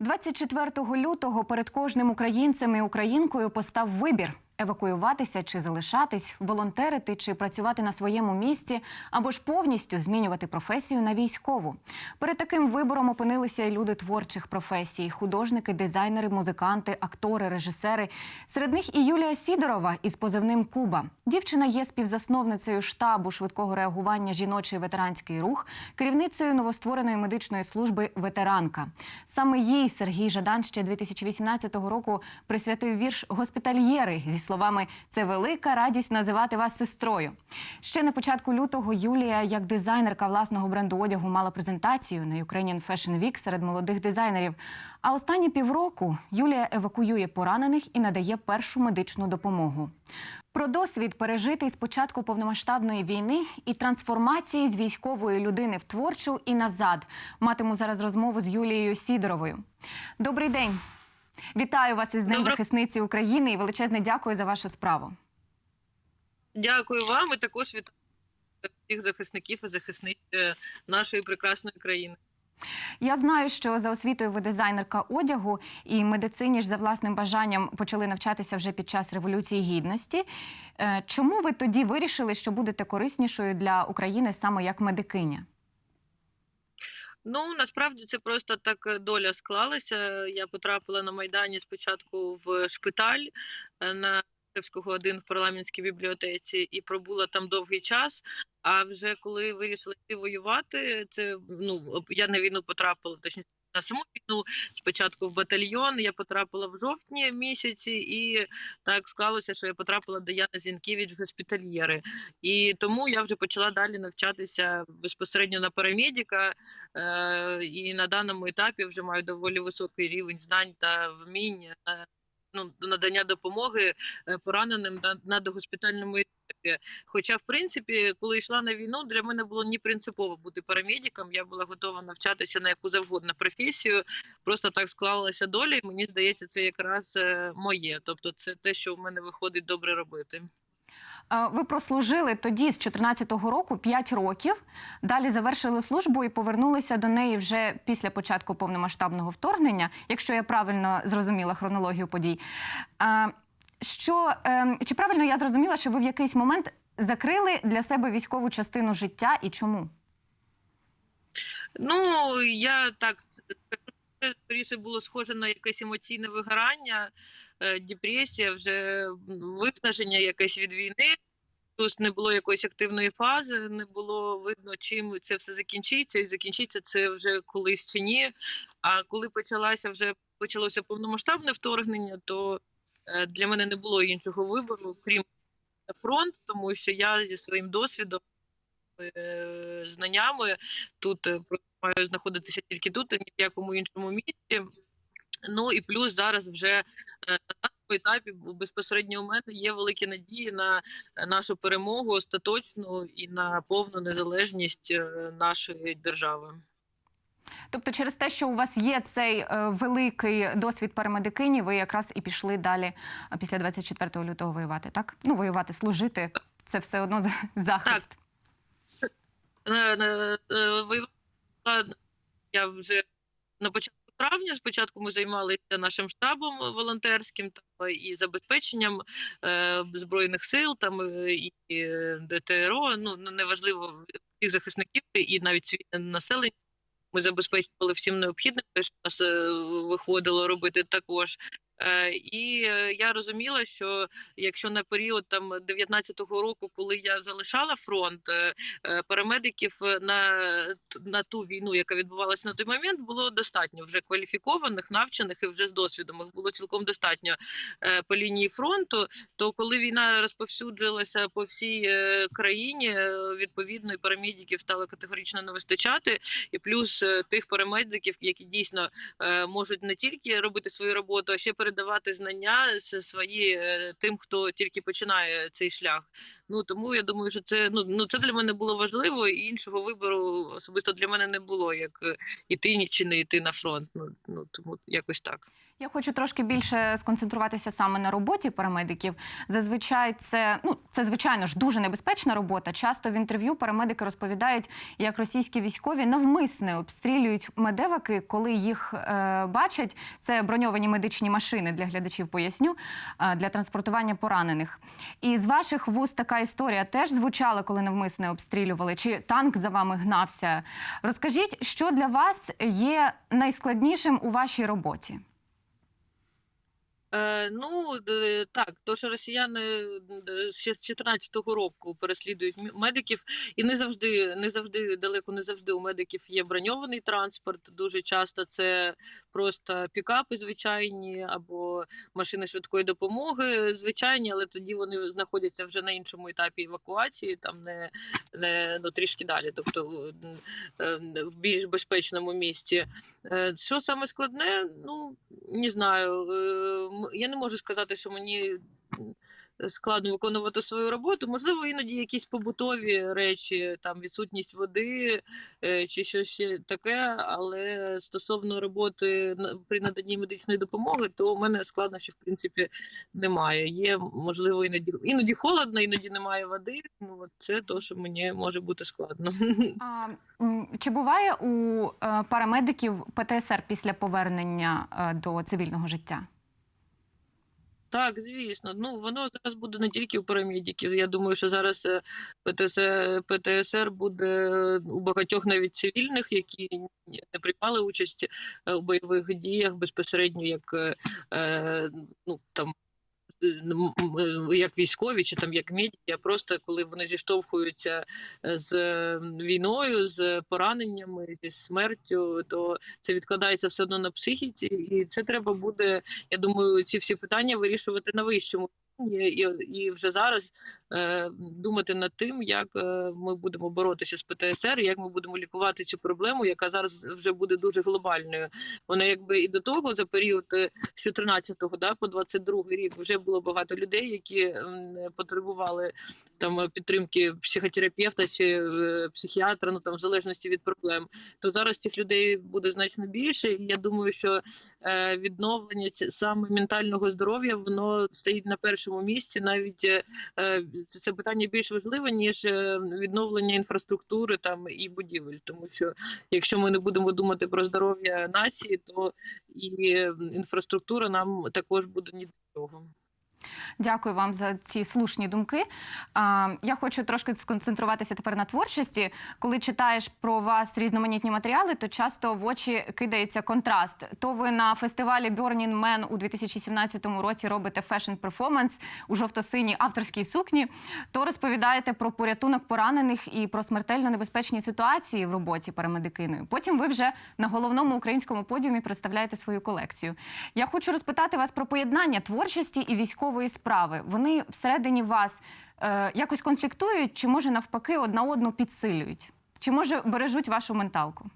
24 лютого перед кожним українцем і українкою постав вибір евакуюватися чи залишатись, волонтерити чи працювати на своєму місці, або ж повністю змінювати професію на військову. Перед таким вибором опинилися і люди творчих професій: художники, дизайнери, музиканти, актори, режисери. Серед них і Юлія Сідорова із позивним Куба. Дівчина є співзасновницею штабу швидкого реагування жіночий ветеранський рух, керівницею новоствореної медичної служби ветеранка. Саме їй Сергій Жадан ще 2018 року присвятив вірш Госпітальєри зі словами Це велика радість називати вас сестрою. Ще на початку лютого Юлія, як дизайнерка власного бренду одягу, мала презентацію на Ukrainian Fashion Week серед молодих дизайнерів. А останні півроку Юлія евакуює поранених і надає першу медичну допомогу. Про досвід пережитий з початку повномасштабної війни і трансформації з військової людини в творчу і назад матиму зараз розмову з Юлією Сідоровою. Добрий день. Вітаю вас із Днем Доброго- захисниці України і величезне дякую за вашу справу. Дякую вам і також вітаю всіх захисників і захисниць е, нашої прекрасної країни. Я знаю, що за освітою ви дизайнерка одягу і медицині ж за власним бажанням почали навчатися вже під час революції гідності. Е, Чому ви тоді вирішили, що будете кориснішою для України саме як медикиня? Ну насправді це просто так е, доля склалася. Я потрапила на майдані спочатку в шпиталь е, на Шевського 1 в парламентській бібліотеці і пробула там довгий час. А вже коли вирішила йти воювати, це ну я на війну потрапила точніше. На саму війну спочатку в батальйон я потрапила в жовтні місяці, і так склалося, що я потрапила до Яни Зінківіч в госпітальєри. І тому я вже почала далі навчатися безпосередньо на парамедика. Е, і на даному етапі вже маю доволі високий рівень знань та вмінь на ну, надання допомоги е, пораненим на догоспітальному етапі. Хоча, в принципі, коли йшла на війну, для мене було не принципово бути парамедиком. Я була готова навчатися на яку завгодно професію. Просто так склалася доля, і мені здається, це якраз е, моє. Тобто, це те, що в мене виходить добре робити. Ви прослужили тоді з 2014 року 5 років. Далі завершили службу і повернулися до неї вже після початку повномасштабного вторгнення, якщо я правильно зрозуміла хронологію подій. Що е, чи правильно я зрозуміла, що ви в якийсь момент закрили для себе військову частину життя і чому? Ну, я так це скоріше було схоже на якесь емоційне вигорання, е, депресія, вже виснаження якесь від війни. Плюс не було якоїсь активної фази, не було видно, чим це все закінчиться, і закінчиться це вже колись чи ні. А коли почалася вже почалося повномасштабне вторгнення, то для мене не було іншого вибору, крім фронт, тому що я зі своїм досвідом, е, знаннями тут е, маю знаходитися тільки тут, ні в якому іншому місці. Ну і плюс зараз вже е, на даному етапі безпосередньо у мене є великі надії на е, нашу перемогу остаточну і на повну незалежність е, нашої держави. Тобто, через те, що у вас є цей е, великий досвід парамедикині, ви якраз і пішли далі після 24 лютого воювати, так? Ну, воювати, служити це все одно за- захист. Е, е, е, я вже на початку травня. Спочатку ми займалися нашим штабом волонтерським та і забезпеченням е, збройних сил, там і ДТРО. Ну неважливо всіх захисників і навіть населення. Ми забезпечували всім необхідним, те, що нас е, виходило робити також. Е, І е, я розуміла, що якщо на період там 19-го року, коли я залишала фронт, е, парамедиків на, на ту війну, яка відбувалася на той момент, було достатньо вже кваліфікованих, навчених і вже з досвідом. Їх було цілком достатньо по лінії фронту. То коли війна розповсюджилася по всій країні, відповідно і парамедиків стало категорично не вистачати, і плюс тих парамедиків, які дійсно можуть не тільки робити свою роботу, а ще передавати знання свої е, тим, хто тільки починає цей шлях. Ну тому я думаю, що це ну, ну це для мене було важливо, і іншого вибору особисто для мене не було, як е, іти чи не йти на фронт. Ну, ну тому якось так. Я хочу трошки більше сконцентруватися саме на роботі парамедиків. Зазвичай це ну це звичайно ж дуже небезпечна робота. Часто в інтерв'ю парамедики розповідають, як російські військові навмисне обстрілюють медеваки, коли їх е, бачать. Це броньовані медичні машини для глядачів. Поясню е, для транспортування поранених. І з ваших вуст така історія теж звучала, коли навмисне обстрілювали. Чи танк за вами гнався? Розкажіть, що для вас є найскладнішим у вашій роботі? Е, ну так, то що росіяни ще з 14-го року переслідують медиків, і не завжди, не завжди далеко не завжди у медиків є броньований транспорт. Дуже часто це просто пікапи звичайні або машини швидкої допомоги, звичайні, але тоді вони знаходяться вже на іншому етапі евакуації, там не, не ну, трішки далі, тобто е, в більш безпечному місці. Е, Що саме складне? Ну не знаю. Е, Я не можу сказати, що мені складно виконувати свою роботу. Можливо, іноді якісь побутові речі, там відсутність води е, чи щось таке. Але стосовно роботи при наданні медичної допомоги, то у мене складнощів в принципі немає. Є можливо іноді іноді холодно, іноді немає води. Ну це то, що мені може бути складно. А, чи буває у е, парамедиків ПТСР після повернення е, до цивільного життя? Так, звісно. Ну воно зараз буде не тільки у парамедиків. Я думаю, що зараз ПТС, ПТСР, ПТСР буде е, у багатьох навіть цивільних, які не приймали участь е, у бойових діях безпосередньо як е, е, ну там. Як військові чи там як медіа, просто коли вони зіштовхуються е, з війною, з пораненнями, зі смертю, то це відкладається все одно на психіці, і це треба буде я думаю, ці всі питання вирішувати на вищому і, і вже зараз е, думати над тим, як е, ми будемо боротися з ПТСР, як ми будемо лікувати цю проблему, яка зараз вже буде дуже глобальною. Вона якби і до того за період е, з 14-го да, по 22-й рік вже було багато людей, які м, потребували там е, підтримки психотерапевта чи е, психіатра, ну там в залежності від проблем. То зараз цих людей буде значно більше, і я думаю, що е, відновлення саме ментального здоров'я воно стоїть на першому місці. Навіть е, е, це, питання більш важливе ніж е, відновлення інфраструктури там і будівель. Тому що якщо ми не будемо думати про здоров'я нації, то і інфраструктура нам також буде ні до чого. Дякую вам за ці слушні думки. Я хочу трошки сконцентруватися тепер на творчості. Коли читаєш про вас різноманітні матеріали, то часто в очі кидається контраст. То ви на фестивалі Burning Man у 2017 році робите фешн-перформанс у жовто-синій авторській сукні, то розповідаєте про порятунок поранених і про смертельно небезпечні ситуації в роботі парамедикиною. Потім ви вже на головному українському подіумі представляєте свою колекцію. Я хочу розпитати вас про поєднання творчості і військової справи. Вони всередині вас е, якось конфліктують, чи може навпаки одна одну підсилюють? Чи може бережуть вашу менталку?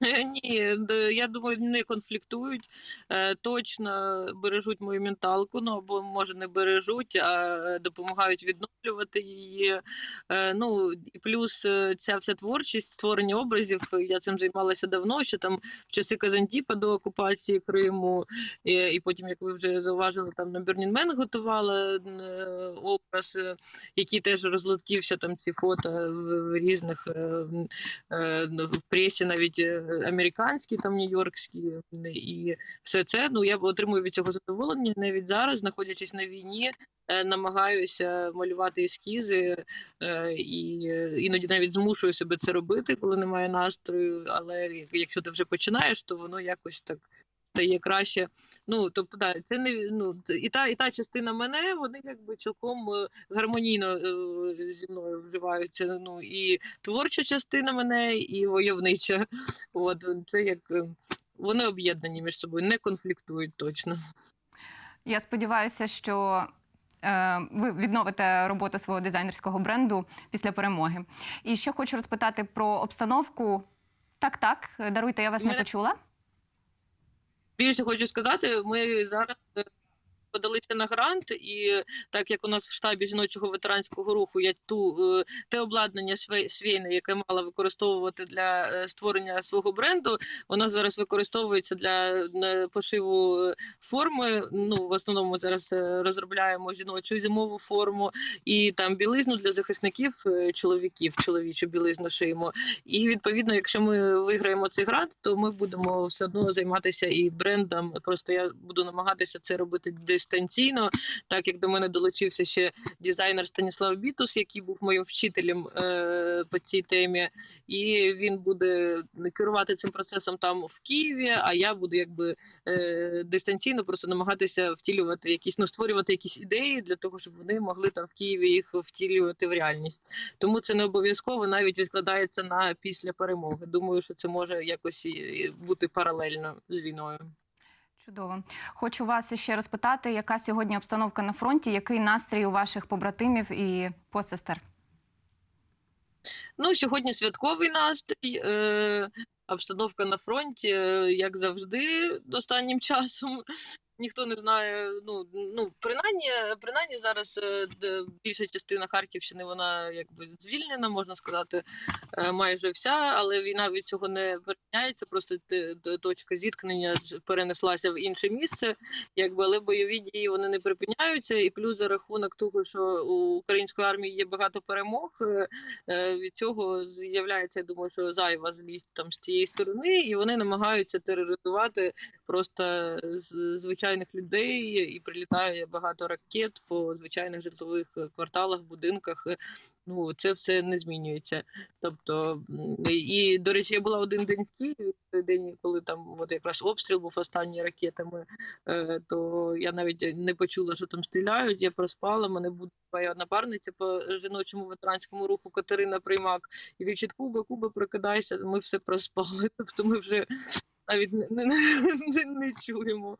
Ні, я думаю, не конфліктують, е, точно бережуть мою менталку, ну або може не бережуть, а допомагають відновлювати її. Е, Ну і плюс е, ця вся творчість, створення образів. Я цим займалася давно, ще там в часи Казантіпа до окупації Криму, і, і потім, як ви вже зауважили, там на Man готувала е, образ, е, який теж розлетівся там ці фото в різних е, е, ну, в пресі навіть е, американські, там нью-йоркські, і все це. Ну я отримую від цього задоволення. Навіть зараз, знаходячись на війні, е, намагаюся малювати ескізи е, і іноді навіть змушую себе це робити, коли немає настрою. Але якщо ти вже починаєш, то воно якось так. Стає краще, ну тобто, да, це не ну і та і та частина мене, вони якби цілком е, гармонійно е, зі мною вживаються. Ну і творча частина мене, і войовнича. От це як е, вони об'єднані між собою, не конфліктують точно. Я сподіваюся, що е, ви відновите роботу свого дизайнерського бренду після перемоги. І ще хочу розпитати про обстановку. Так, так, даруйте, я вас не почула. Більше хочу сказати, ми зараз е, подалися на грант, і так як у нас в штабі жіночого ветеранського руху є ту е, те обладнання швей- швейне, яке мала використовувати для е, створення свого бренду, воно зараз використовується для е, пошиву форми. Ну в основному зараз розробляємо жіночу зимову форму, і там білизну для захисників чоловіків, чоловічу білизну шиємо. І відповідно, якщо ми виграємо цей грант, то ми будемо все одно займатися і брендом. Просто я буду намагатися це робити дистанційно, так як до мене долучився ще дизайнер Станіслав Бітус, який був моїм вчителем е, по цій темі, і він буде керувати цим процесом там в Києві. А я буду якби е, дистанційно просто намагатися втілювати якісь, ну створювати якісь ідеї для того, щоб вони могли там в Києві їх втілювати в реальність. Тому це не обов'язково навіть відкладається на після перемоги. Думаю, що це може якось і бути паралельно з війною. Чудово. Хочу вас ще розпитати, яка сьогодні обстановка на фронті, який настрій у ваших побратимів і посестер? Ну, сьогодні святковий настрій. Е, обстановка на фронті, е, як завжди, останнім часом. Ніхто не знає. Ну, ну принаймні, принаймні зараз е, більша частина Харківщини, вона якби звільнена, можна сказати, е, майже вся, але війна від цього не переміняється. Просто точка зіткнення перенеслася в інше місце, якби але бойові дії вони не припиняються. І плюс за рахунок того, що у української армії є багато перемог. е, від цього з'являється, я думаю, що зайва злість там з цієї сторони, і вони намагаються тероризувати просто з- звичайних людей, і прилітає багато ракет по звичайних житлових е, кварталах, будинках. Е, Ну це все не змінюється. Тобто, і до речі, я була один день в Києві, той день, коли там от якраз обстріл був останній ракетами, е, то я навіть не почула, що там стріляють. Я проспала. Мене буде моя напарниця по жіночому ветеранському руху Катерина Приймак. І кричить: Куба, Куба, прокидайся. Ми все проспали. Тобто ми вже навіть не, не, не, не чуємо,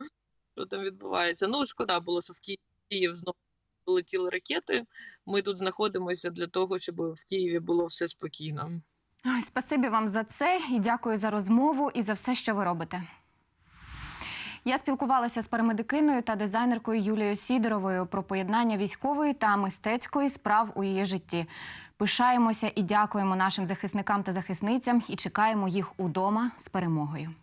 що там відбувається. Ну, шкода було, що в Ки- Київ знову полетіли ракети. Ми тут знаходимося для того, щоб в Києві було все спокійно. Ай, спасибі вам за це і дякую за розмову і за все, що ви робите. Я спілкувалася з парамедикиною та дизайнеркою Юлією Сідоровою про поєднання військової та мистецької справ у її житті. Пишаємося і дякуємо нашим захисникам та захисницям і чекаємо їх удома з перемогою.